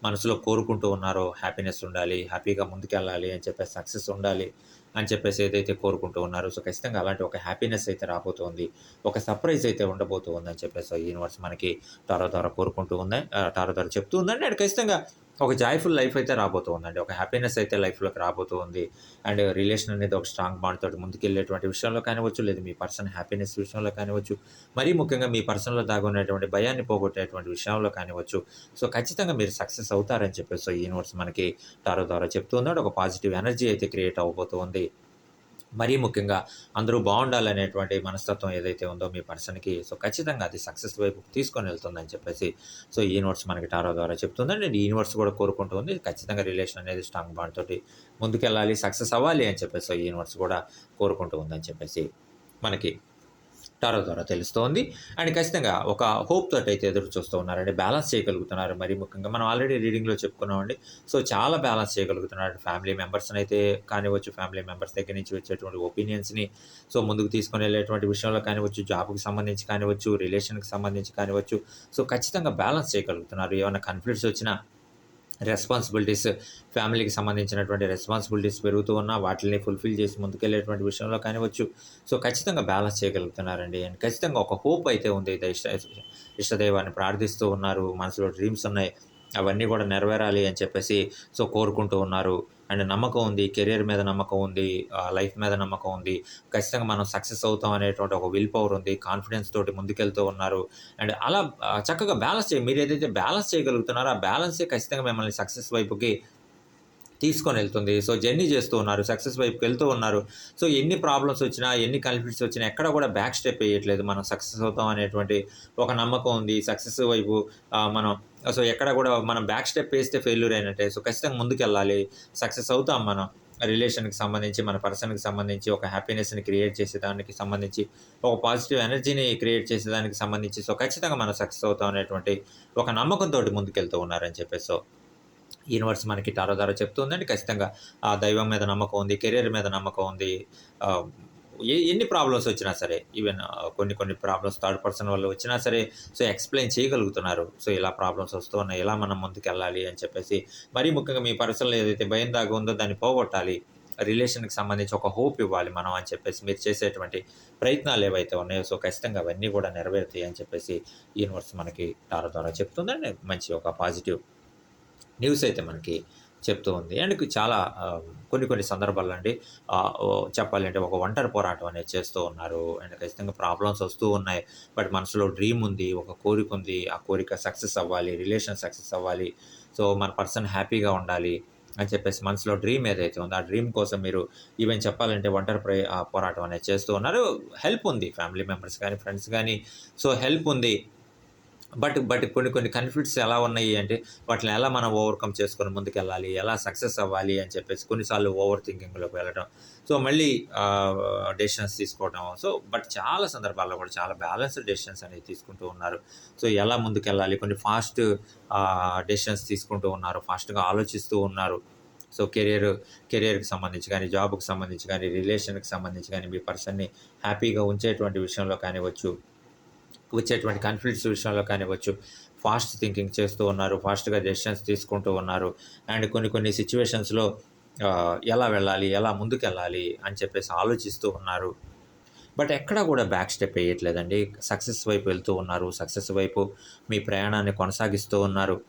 మనసులో కోరుకుంటూ ఉన్నారో హ్యాపీనెస్ ఉండాలి హ్యాపీగా ముందుకెళ్ళాలి అని చెప్పేసి సక్సెస్ ఉండాలి. అని చెప్పేసి ఏదైతే కోరుకుంటూ ఉన్నారో సో ఖచ్చితంగా అలాంటి ఒక హ్యాపీనెస్ అయితే రాబోతోంది. ఒక సర్ప్రైజ్ అయితే ఉండబోతోంది అని చెప్పేసి యూనివర్స్ మనకి టారో ద్వారా కోరుకుంటూ ఉంది ఆ, టారో ద్వారా చెప్తూ ఉందండి అండ్ ఖచ్చితంగా ఒక జాయ్ఫుల్ లైఫ్ అయితే రాబోతుందండి. ఒక హ్యాపీనెస్ అయితే లైఫ్లోకి రాబోతుంది. అండ్ రిలేషన్ అనేది ఒక స్ట్రాంగ్ బాండ్ తోటి ముందుకెళ్ళేటువంటి విషయంలో కానివచ్చు లేదు మీ పర్సన్ హ్యాపీనెస్ విషయంలో కానివచ్చు మరీ ముఖ్యంగా మీ పర్సన్లో దాగున్నటువంటి భయాన్ని పోగొట్టేటువంటి విషయంలో కానివచ్చు సో ఖచ్చితంగా మీరు సక్సెస్ అవుతారని చెప్పేసి ఈ యూనివర్స్ మనకి టారో ద్వారా చెప్తుంది ఒక పాజిటివ్ ఎనర్జీ అయితే క్రియేట్ అవబోతుంది. మరీ ముఖ్యంగా అందరూ బాగుండాలనేటువంటి మనస్తత్వం ఏదైతే ఉందో మీ పర్సన్కి సో ఖచ్చితంగా అది సక్సెస్ వైపు తీసుకొని వెళ్తుందని చెప్పేసి సో ఈ యూనివర్స్ మనకి టారో ద్వారా చెప్తుందండి. ఈ యూనివర్స్ కూడా కోరుకుంటుంది ఖచ్చితంగా రిలేషన్ అనేది స్ట్రాంగ్ బాండ్ తోటి ముందుకెళ్ళాలి సక్సెస్ అవ్వాలి అని చెప్పేసి సో ఈ యూనివర్స్ కూడా కోరుకుంటూ ఉందని చెప్పేసి మనకి టారో ద్వారా తెలుస్తోంది. అండ్ ఖచ్చితంగా ఒక హోప్ తోటి అయితే ఎదురు చూస్తూ ఉన్నారండి. బ్యాలెన్స్ చేయగలుగుతున్నారు మరి ముఖ్యంగా. మనం ఆల్రెడీ రీడింగ్లో చెప్పుకున్నామండి. సో చాలా బ్యాలెన్స్ చేయగలుగుతున్నారు ఫ్యామిలీ మెంబర్స్ని అయితే కానివచ్చు ఫ్యామిలీ మెంబర్స్ దగ్గర నుంచి వచ్చేటువంటి ఒపీనియన్స్ని సో ముందుకు తీసుకొని వెళ్ళేటువంటి విషయంలో కానివచ్చు జాబ్కి సంబంధించి కానివచ్చు రిలేషన్కి సంబంధించి కానివచ్చు సో ఖచ్చితంగా బ్యాలెన్స్ చేయగలుగుతున్నారు. ఏమైనా కన్ఫ్లిక్ట్స్ వచ్చినా రెస్పాన్సిబిలిటీస్ ఫ్యామిలీకి సంబంధించినటువంటి రెస్పాన్సిబిలిటీస్ పెరుగుతూ ఉన్నా వాటిని ఫుల్ఫిల్ చేసి ముందుకెళ్ళేటువంటి విషయంలో కానివచ్చు సో ఖచ్చితంగా బ్యాలెన్స్ చేయగలుగుతున్నారండి. అండ్ ఖచ్చితంగా ఒక హోప్ అయితే ఉంది. ఇష్ట ఇష్టదైవాన్ని ప్రార్థిస్తూ ఉన్నారు. మనసులో డ్రీమ్స్ ఉన్నాయి. అవన్నీ కూడా నెరవేరాలి అని చెప్పేసి సో కోరుకుంటూ ఉన్నారు. అండ్ నమ్మకం ఉంది కెరియర్ మీద నమ్మకం ఉంది లైఫ్ మీద నమ్మకం ఉంది. ఖచ్చితంగా మనం సక్సెస్ అవుతాం అనేటువంటి ఒక విల్ పవర్ ఉంది కాన్ఫిడెన్స్ తోటి ముందుకెళ్తూ ఉన్నారు. అండ్ అలా చక్కగా బ్యాలెన్స్ చేయ మీరు ఏదైతే బ్యాలెన్స్ చేయగలుగుతున్నారో ఆ బ్యాలెన్సే ఖచ్చితంగా మిమ్మల్ని సక్సెస్ వైపుకి తీసుకొని వెళ్తుంది. సో జర్నీ చేస్తూ ఉన్నారు సక్సెస్ వైపుకి వెళ్తూ ఉన్నారు. సో ఎన్ని ప్రాబ్లమ్స్ వచ్చినా ఎన్ని కన్ఫ్లిక్ట్స్ వచ్చినా ఎక్కడ కూడా బ్యాక్ స్టెప్ వేయట్లేదు. మనం సక్సెస్ అవుతాం అనేటువంటి ఒక నమ్మకం ఉంది. సక్సెస్ వైపు మనం సో ఎక్కడ కూడా మనం బ్యాక్ స్టెప్ వేస్తే ఫెయిల్యూర్ అయినట్టే. సో ఖచ్చితంగా ముందుకెళ్ళాలి. సక్సెస్ అవుతాం మనం. రిలేషన్కి సంబంధించి మన పర్సన్కి సంబంధించి ఒక హ్యాపీనెస్ని క్రియేట్ చేసేదానికి సంబంధించి ఒక పాజిటివ్ ఎనర్జీని క్రియేట్ చేసేదానికి సంబంధించి సో ఖచ్చితంగా మనం సక్సెస్ అవుతాం అనేటువంటి ఒక నమ్మకంతో ముందుకెళ్తూ ఉన్నారని చెప్పేసి సో యూనివర్స్ మనకి టారో ద్వారా చెప్తుందండి. ఖచ్చితంగా ఆ దైవం మీద నమ్మకం ఉంది కెరీర్ మీద నమ్మకం ఉంది. ఏ ఎన్ని ప్రాబ్లమ్స్ వచ్చినా సరే ఈవెన్ కొన్ని కొన్ని ప్రాబ్లమ్స్ థర్డ్ పర్సన్ వల్ల వచ్చినా సరే సో ఎక్స్ప్లెయిన్ చేయగలుగుతున్నారు. సో ఇలా ప్రాబ్లమ్స్ వస్తున్నాయి ఎలా మనం ముందుకు వెళ్ళాలి అని చెప్పేసి మరీ ముఖ్యంగా మీ పర్సనల్ ఏదైతే భయం దాగా ఉందో దాన్ని పోగొట్టాలి. రిలేషన్కి సంబంధించి ఒక హోప్ ఇవ్వాలి మనం అని చెప్పేసి మీరు చేసేటువంటి ప్రయత్నాలు ఏవైతే ఉన్నాయో సో ఖచ్చితంగా అవన్నీ కూడా నెరవేరుతాయి అని చెప్పేసి యూనివర్స్ మనకి టారో ద్వారా చెప్తుందండి. మంచి ఒక పాజిటివ్ న్యూస్ అయితే మనకి చెప్తూ ఉంది. అండ్ చాలా కొన్ని కొన్ని సందర్భాల్లో అండి చెప్పాలంటే ఒక ఒంటరి పోరాటం అనేది చేస్తూ ఉన్నారు. అండ్ ఖచ్చితంగా ప్రాబ్లమ్స్ వస్తూ ఉన్నాయి. బట్ మనసులో డ్రీమ్ ఉంది ఒక కోరిక ఉంది. ఆ కోరిక సక్సెస్ అవ్వాలి రిలేషన్ సక్సెస్ అవ్వాలి. సో మన పర్సన్ హ్యాపీగా ఉండాలి అని చెప్పేసి మనసులో డ్రీమ్ ఏదైతే ఉందో ఆ డ్రీమ్ కోసం మీరు ఈవెన్ చెప్పాలంటే ఒంటరి ప్రయ పోరాటం అనేది చేస్తూ ఉన్నారు. హెల్ప్ ఉంది ఫ్యామిలీ మెంబర్స్ కానీ ఫ్రెండ్స్ కానీ. సో హెల్ప్ ఉంది. బట్ బట్ కొన్ని కొన్ని కన్ఫ్లిక్ట్స్ ఎలా ఉన్నాయి అంటే వాటిని ఎలా మనం ఓవర్కమ్ చేసుకొని ముందుకెళ్ళాలి ఎలా సక్సెస్ అవ్వాలి అని చెప్పేసి కొన్నిసార్లు ఓవర్ థింకింగ్లోకి వెళ్ళడం సో మళ్ళీ డెసిషన్స్ తీసుకోవడం సో బట్ చాలా సందర్భాల్లో కూడా చాలా బ్యాలెన్స్డ్ డెసిషన్స్ అనేవి తీసుకుంటూ ఉన్నారు. సో ఎలా ముందుకెళ్ళాలి? కొన్ని ఫాస్ట్ డెసిషన్స్ తీసుకుంటూ ఉన్నారు ఫాస్ట్గా ఆలోచిస్తూ ఉన్నారు. సో కెరియర్ కెరియర్కి సంబంధించి కానీ జాబ్కి సంబంధించి కానీ రిలేషన్కి సంబంధించి కానీ మీ పర్సన్ని హ్యాపీగా ఉంచేటువంటి విషయంలో కానివచ్చు వచ్చేటువంటి కాన్ఫ్లిక్ట్స్ విషయంలో కానివ్వచ్చు ఫాస్ట్ థింకింగ్ చేస్తూ ఉన్నారు ఫాస్ట్గా డెసిషన్స్ తీసుకుంటూ ఉన్నారు. అండ్ కొన్ని కొన్ని సిచ్యువేషన్స్లో ఎలా వెళ్ళాలి ఎలా ముందుకెళ్ళాలి అని చెప్పేసి ఆలోచిస్తూ ఉన్నారు. బట్ ఎక్కడా కూడా బ్యాక్ స్టెప్ వేయట్లేదండి. సక్సెస్ వైపు వెళ్తూ ఉన్నారు. సక్సెస్ వైపు మీ ప్రయాణాన్ని కొనసాగిస్తూ ఉన్నారు.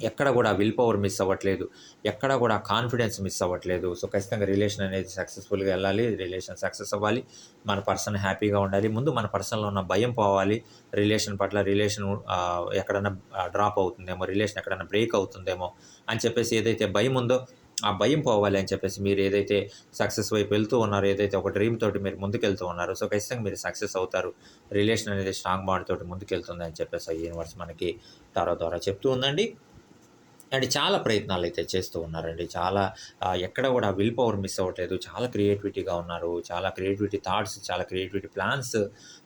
ఎక్కడ కూడా విల్ పవర్ మిస్ అవ్వట్లేదు. ఎక్కడ కూడా కాన్ఫిడెన్స్ మిస్ అవ్వట్లేదు. సో ఖచ్చితంగా రిలేషన్ అనేది సక్సెస్ఫుల్గా వెళ్ళాలి. రిలేషన్ సక్సెస్ అవ్వాలి. మన పర్సన్ హ్యాపీగా ఉండాలి. ముందు మన పర్సన్లో ఉన్న భయం పోవాలి. రిలేషన్ పట్ల రిలేషన్ ఎక్కడన్నా డ్రాప్ అవుతుందేమో రిలేషన్ ఎక్కడన్నా బ్రేక్ అవుతుందేమో అని చెప్పేసి ఏదైతే భయం ఉందో ఆ భయం పోవాలి అని చెప్పేసి మీరు ఏదైతే సక్సెస్ వైపు వెళ్తూ ఉన్నారో ఏదైతే ఒక డ్రీమ్ తోటి మీరు ముందుకెళ్తూ ఉన్నారో సో ఖచ్చితంగా మీరు సక్సెస్ అవుతారు. రిలేషన్ అనేది స్ట్రాంగ్ బాండ్ తోటి ముందుకెళ్తుంది అని చెప్పేసి ఆ యూనివర్స్ మనకి తారో ద్వారా చెప్తూ ఉందండి. అండ్ చాలా ప్రయత్నాలు అయితే చేస్తూ ఉన్నారండి. చాలా ఎక్కడ కూడా విల్ పవర్ మిస్ అవ్వట్లేదు. చాలా క్రియేటివిటీగా ఉన్నారు. చాలా క్రియేటివిటీ థాట్స్ చాలా క్రియేటివిటీ ప్లాన్స్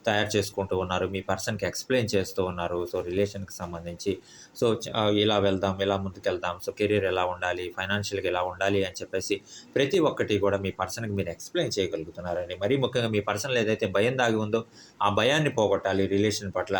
తయారు చేసుకుంటూ ఉన్నారు. మీ పర్సన్కి ఎక్స్ప్లెయిన్ చేస్తూ ఉన్నారు. సో రిలేషన్కి సంబంధించి. సో ఇలా వెళ్దాం ఇలా ముందుకెళ్దాం. సో కెరీర్ ఎలా ఉండాలి? ఫైనాన్షియల్గా ఎలా ఉండాలి? అని చెప్పేసి ప్రతి ఒక్కటి కూడా మీ పర్సన్కి మీరు ఎక్స్ప్లెయిన్ చేయగలుగుతున్నారండి. మరీ ముఖ్యంగా మీ పర్సన్లో ఏదైతే భయం దాగి ఉందో ఆ భయాన్ని పోగొట్టాలి రిలేషన్ పట్ల.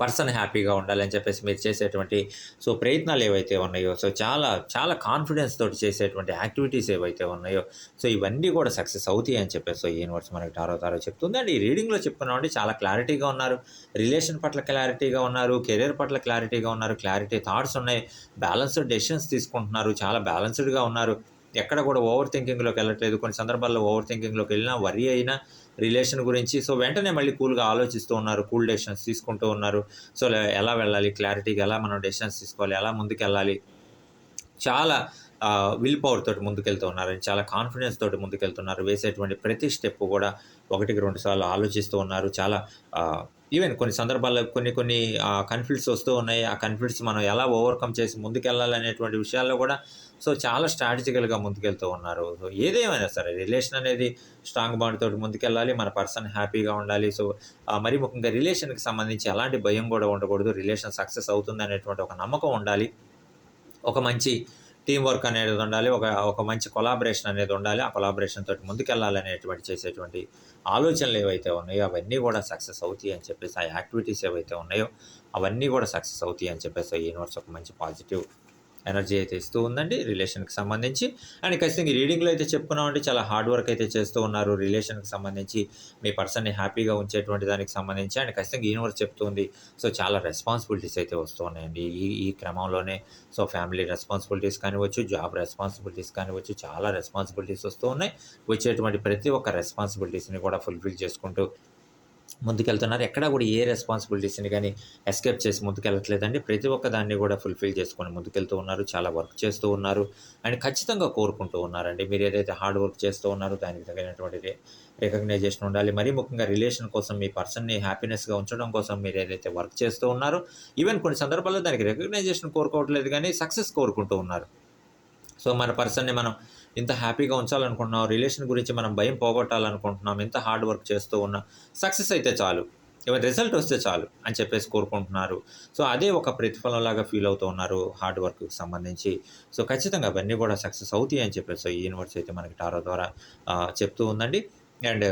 పర్సన్ హ్యాపీగా ఉండాలని చెప్పేసి మీరు చేసేటువంటి సో ప్రయత్నాలు ఏవైతే ఉన్నాయో సో చాలా చాలా కాన్ఫిడెన్స్ తోటి చేసేటువంటి యాక్టివిటీస్ ఏవైతే ఉన్నాయో సో ఇవన్నీ కూడా సక్సెస్ అవుతాయి అని చెప్పేసి సో యూనివర్స్ మనకి టారో తారో చెప్తుంది. అండ్ ఈ రీడింగ్లో చెప్తున్నామండి చాలా క్లారిటీగా ఉన్నారు. రిలేషన్ పట్ల క్లారిటీగా ఉన్నారు కెరీర్ పట్ల క్లారిటీగా ఉన్నారు క్లారిటీ థాట్స్ ఉన్నాయి. బ్యాలెన్స్డ్ డెసిషన్స్ తీసుకుంటున్నారు చాలా బ్యాలెన్స్డ్గా ఉన్నారు. ఎక్కడ కూడా ఓవర్ థింకింగ్లోకి వెళ్ళట్లేదు. కొన్ని సందర్భాల్లో ఓవర్ థింకింగ్లోకి వెళ్ళినా వరి అయినా రిలేషన్ గురించి. సో వెంటనే మళ్ళీ కూల్గా ఆలోచిస్తూ ఉన్నారు కూల్ డెసిషన్స్ తీసుకుంటూ ఉన్నారు. సో ఎలా వెళ్ళాలి క్లారిటీగా ఎలా మనం డెసిషన్స్ తీసుకోవాలి ఎలా ముందుకెళ్ళాలి. చాలా విల్ పవర్ తోటి ముందుకెళ్తూ ఉన్నారని చాలా కాన్ఫిడెన్స్ తోటి ముందుకెళ్తున్నారు. వేసేటువంటి ప్రతి స్టెప్ కూడా ఒకటికి రెండు సార్లు ఆలోచిస్తూ ఉన్నారు. చాలా ఈవెన్ కొన్ని సందర్భాల్లో కొన్ని కొన్ని కన్ఫ్లిక్ట్స్ వస్తూ ఉన్నాయి. ఆ కన్ఫ్లిక్ట్స్ మనం ఎలా ఓవర్కమ్ చేసి ముందుకెళ్ళాలనేటువంటి విషయాల్లో కూడా సో చాలా స్ట్రాటజికల్గా ముందుకెళ్తూ ఉన్నారు. సో ఏదేమైనా సరే రిలేషన్ అనేది స్ట్రాంగ్ బాండ్ తోటి ముందుకెళ్ళాలి మన పర్సన్ హ్యాపీగా ఉండాలి. సో మరి ముఖ్యంగా రిలేషన్కి సంబంధించి ఎలాంటి భయం కూడా ఉండకూడదు. రిలేషన్ సక్సెస్ అవుతుంది అనేటువంటి ఒక నమ్మకం ఉండాలి. ఒక మంచి టీం వర్క్ అనేది ఉండాలి. ఒక ఒక మంచి కొలాబరేషన్ అనేది ఉండాలి. ఆ కొలాబరేషన్ తోటి ముందుకెళ్ళాలి అనేటువంటి చేసేటువంటి ఆలోచనలు ఏవైతే ఉన్నాయో అవన్నీ కూడా సక్సెస్ అవుతాయి అని చెప్పేసి ఆ యాక్టివిటీస్ ఏవైతే ఉన్నాయో అవన్నీ కూడా సక్సెస్ అవుతాయి అని చెప్పేసి ఈ యూనివర్స్ ఒక మంచి పాజిటివ్ ఎనర్జీ అయితే ఇస్తూ ఉందండి రిలేషన్కి సంబంధించి. అండ్ ఖచ్చితంగా రీడింగ్లో అయితే చెప్పుకున్నామండి చాలా హార్డ్ వర్క్ అయితే చేస్తూ ఉన్నారు రిలేషన్కి సంబంధించి మీ పర్సన్ని హ్యాపీగా ఉంచేటువంటి దానికి సంబంధించి. అండ్ ఖచ్చితంగా యూనివర్స్ చెప్తుంది సో చాలా రెస్పాన్సిబిలిటీస్ అయితే వస్తూ ఉన్నాయండి. ఈ ఈ క్రమంలోనే సో ఫ్యామిలీ రెస్పాన్సిబిలిటీస్ కానివచ్చు జాబ్ రెస్పాన్సిబిలిటీస్ కానివచ్చు చాలా రెస్పాన్సిబిలిటీస్ వస్తూ ఉన్నాయి. వచ్చేటువంటి ప్రతి ఒక్క రెస్పాన్సిబిలిటీస్ని కూడా ఫుల్ఫిల్ చేసుకుంటూ ముందుకెళ్తున్నారు. ఎక్కడ కూడా ఏ రెస్పాన్సిబిలిటీస్ని కానీ ఎస్కేప్ చేసి ముందుకెళ్ళట్లేదండి. ప్రతి ఒక్క దాన్ని కూడా ఫుల్ఫిల్ చేసుకొని ముందుకెళ్తూ ఉన్నారు. చాలా వర్క్ చేస్తూ ఉన్నారు. అండ్ ఖచ్చితంగా కోరుకుంటూ ఉన్నారండి. మీరు ఏదైతే హార్డ్ వర్క్ చేస్తూ ఉన్నారో దానికి తగినటువంటి రికగ్నైజేషన్ ఉండాలి. మరీ ముఖ్యంగా రిలేషన్ కోసం మీ పర్సన్ని హ్యాపీనెస్గా ఉంచడం కోసం మీరు ఏదైతే వర్క్ చేస్తూ ఉన్నారో ఈవెన్ కొన్ని సందర్భాల్లో దానికి రికగ్నైజేషన్ కోరుకోవట్లేదు కానీ సక్సెస్ కోరుకుంటూ ఉన్నారు. సో మన పర్సన్ని మనం ఇంత హ్యాపీగా ఉంచాలనుకుంటున్నాం రిలేషన్ గురించి మనం భయం పోగొట్టాలనుకుంటున్నాం ఎంత హార్డ్ వర్క్ చేస్తూ ఉన్నా సక్సెస్ అయితే చాలు. ఇవన్న రిజల్ట్ వస్తే చాలు అని చెప్పేసి కోరుకుంటున్నారు. సో అదే ఒక ప్రతిఫలంలాగా ఫీల్ అవుతూ ఉన్నారు హార్డ్ వర్క్కి సంబంధించి. సో ఖచ్చితంగా అవన్నీ కూడా సక్సెస్ అవుతాయి అని చెప్పేసి ఈ యూనివర్స్ అయితే మనకి టారో ద్వారా చెప్తూ ఉందండి. అండ్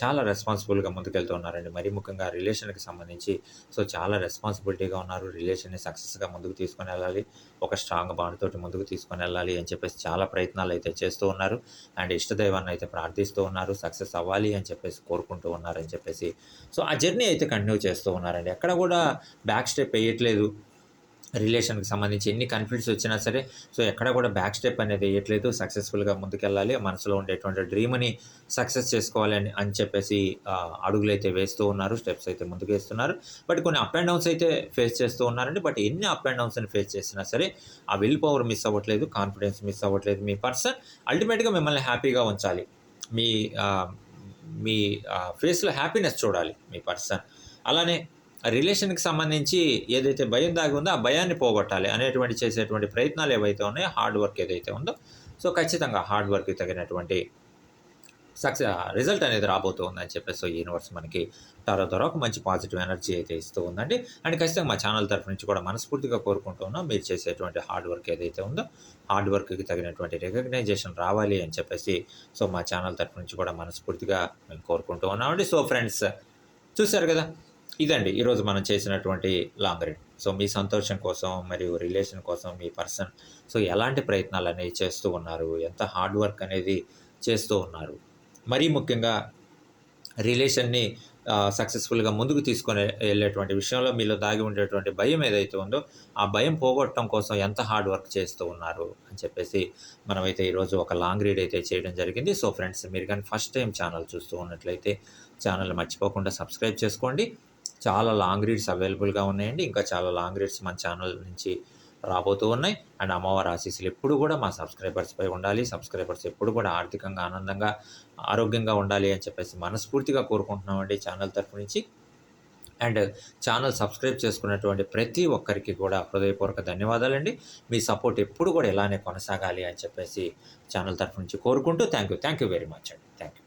చాలా రెస్పాన్సిబుల్గా ముందుకెళ్తూ ఉన్నారండి. మరీ ముఖ్యంగా రిలేషన్కి సంబంధించి. సో చాలా రెస్పాన్సిబిలిటీగా ఉన్నారు. రిలేషన్ని సక్సెస్గా ముందుకు తీసుకొని వెళ్ళాలి. ఒక స్ట్రాంగ్ బాండ్ తోటి ముందుకు తీసుకొని వెళ్ళాలి అని చెప్పేసి చాలా ప్రయత్నాలు అయితే చేస్తూ ఉన్నారు. అండ్ ఇష్టదైవాన్ని అయితే ప్రార్థిస్తూ ఉన్నారు. సక్సెస్ అవ్వాలి అని చెప్పేసి కోరుకుంటూ ఉన్నారని చెప్పేసి. సో ఆ జర్నీ అయితే కంటిన్యూ చేస్తూ ఉన్నారండి. ఎక్కడ కూడా బ్యాక్ స్టెప్ వేయట్లేదు రిలేషన్కి సంబంధించి ఎన్ని కన్ఫ్లిక్ట్స్ వచ్చినా సరే సో ఎక్కడ కూడా బ్యాక్ స్టెప్ అనేది వేయట్లేదు. సక్సెస్ఫుల్గా ముందుకెళ్ళాలి. మనసులో ఉండేటువంటి డ్రీమ్ని సక్సెస్ చేసుకోవాలని అని చెప్పేసి అడుగులు అయితే వేస్తూ ఉన్నారు. స్టెప్స్ అయితే ముందుకు వేస్తున్నారు బట్ కొన్ని అప్ అండ్ డౌన్స్ అయితే ఫేస్ చేస్తూ ఉన్నారండి. బట్ ఎన్ని అప్ అండ్ డౌన్స్ని ఫేస్ చేసినా సరే ఆ విల్ పవర్ మిస్ అవ్వట్లేదు కాన్ఫిడెన్స్ మిస్ అవ్వట్లేదు మీ పర్సన్ అల్టిమేట్గా మిమ్మల్ని హ్యాపీగా ఉంచాలి. మీ మీ ఫేస్లో హ్యాపీనెస్ చూడాలి మీ పర్సన్ అలానే రిలేషన్కి సంబంధించి ఏదైతే భయం దాగి ఉందో ఆ భయాన్ని పోగొట్టాలి అనేటువంటి చేసేటువంటి ప్రయత్నాలు ఏవైతే ఉన్నాయో హార్డ్ వర్క్ ఏదైతే ఉందో సో ఖచ్చితంగా హార్డ్ వర్క్కి తగినటువంటి సక్సెస్ రిజల్ట్ అనేది రాబోతుందని చెప్పేసి సో యూనివర్స్ మనకి టారో ద్వారా ఒక మంచి పాజిటివ్ ఎనర్జీ అయితే ఇస్తూ ఉందండి. అండ్ ఖచ్చితంగా మా ఛానల్ తరఫు నుంచి కూడా మనస్ఫూర్తిగా కోరుకుంటున్నాం మీరు చేసేటువంటి హార్డ్ వర్క్ ఏదైతే ఉందో హార్డ్ వర్క్కి తగినటువంటి రికగ్నైజేషన్ రావాలి అని చెప్పేసి సో మా ఛానల్ తరఫు నుంచి కూడా మనస్ఫూర్తిగా మేము కోరుకుంటూ ఉన్నామండి. సో ఫ్రెండ్స్ చూశారు కదా? ఇదండి ఈరోజు మనం చేసినటువంటి లాంగ్ రీడ్ సో మీ సంతోషం కోసం మరియు రిలేషన్ కోసం మీ పర్సన్. సో ఎలాంటి ప్రయత్నాలు అనేవి చేస్తూ ఉన్నారు? ఎంత హార్డ్ వర్క్ అనేది చేస్తూ ఉన్నారు? మరీ ముఖ్యంగా రిలేషన్ని సక్సెస్ఫుల్గా ముందుకు తీసుకొని వెళ్ళేటువంటి విషయంలో మీలో దాగి ఉండేటువంటి భయం ఏదైతే ఉందో ఆ భయం పోగొట్టడం కోసం ఎంత హార్డ్ వర్క్ చేస్తూ ఉన్నారు అని చెప్పేసి మనమైతే ఈరోజు ఒక లాంగ్ రీడ్ అయితే చేయడం జరిగింది. సో ఫ్రెండ్స్ మీరు కానీ ఫస్ట్ టైం ఛానల్ చూస్తూ ఉన్నట్లయితే ఛానల్ మర్చిపోకుండా సబ్స్క్రైబ్ చేసుకోండి. చాలా లాంగ్ రీడ్స్ అవైలబుల్గా ఉన్నాయండి. ఇంకా చాలా లాంగ్ రీడ్స్ మన ఛానల్ నుంచి రాబోతూ ఉన్నాయి. అండ్ అమ్మవారి ఆశీస్సులు ఎప్పుడు కూడా మా సబ్స్క్రైబర్స్పై ఉండాలి. సబ్స్క్రైబర్స్ ఎప్పుడు కూడా ఆర్థికంగా ఆనందంగా ఆరోగ్యంగా ఉండాలి అని చెప్పేసి మనస్ఫూర్తిగా కోరుకుంటున్నామండి ఛానల్ తరఫు నుంచి. అండ్ ఛానల్ సబ్స్క్రైబ్ చేసుకున్నటువంటి ప్రతి ఒక్కరికి కూడా హృదయపూర్వక ధన్యవాదాలండి. మీ సపోర్ట్ ఎప్పుడు కూడా ఇలానే కొనసాగాలి అని చెప్పేసి ఛానల్ తరఫు నుంచి కోరుకుంటూ thank you thank you very much అండి. Thank you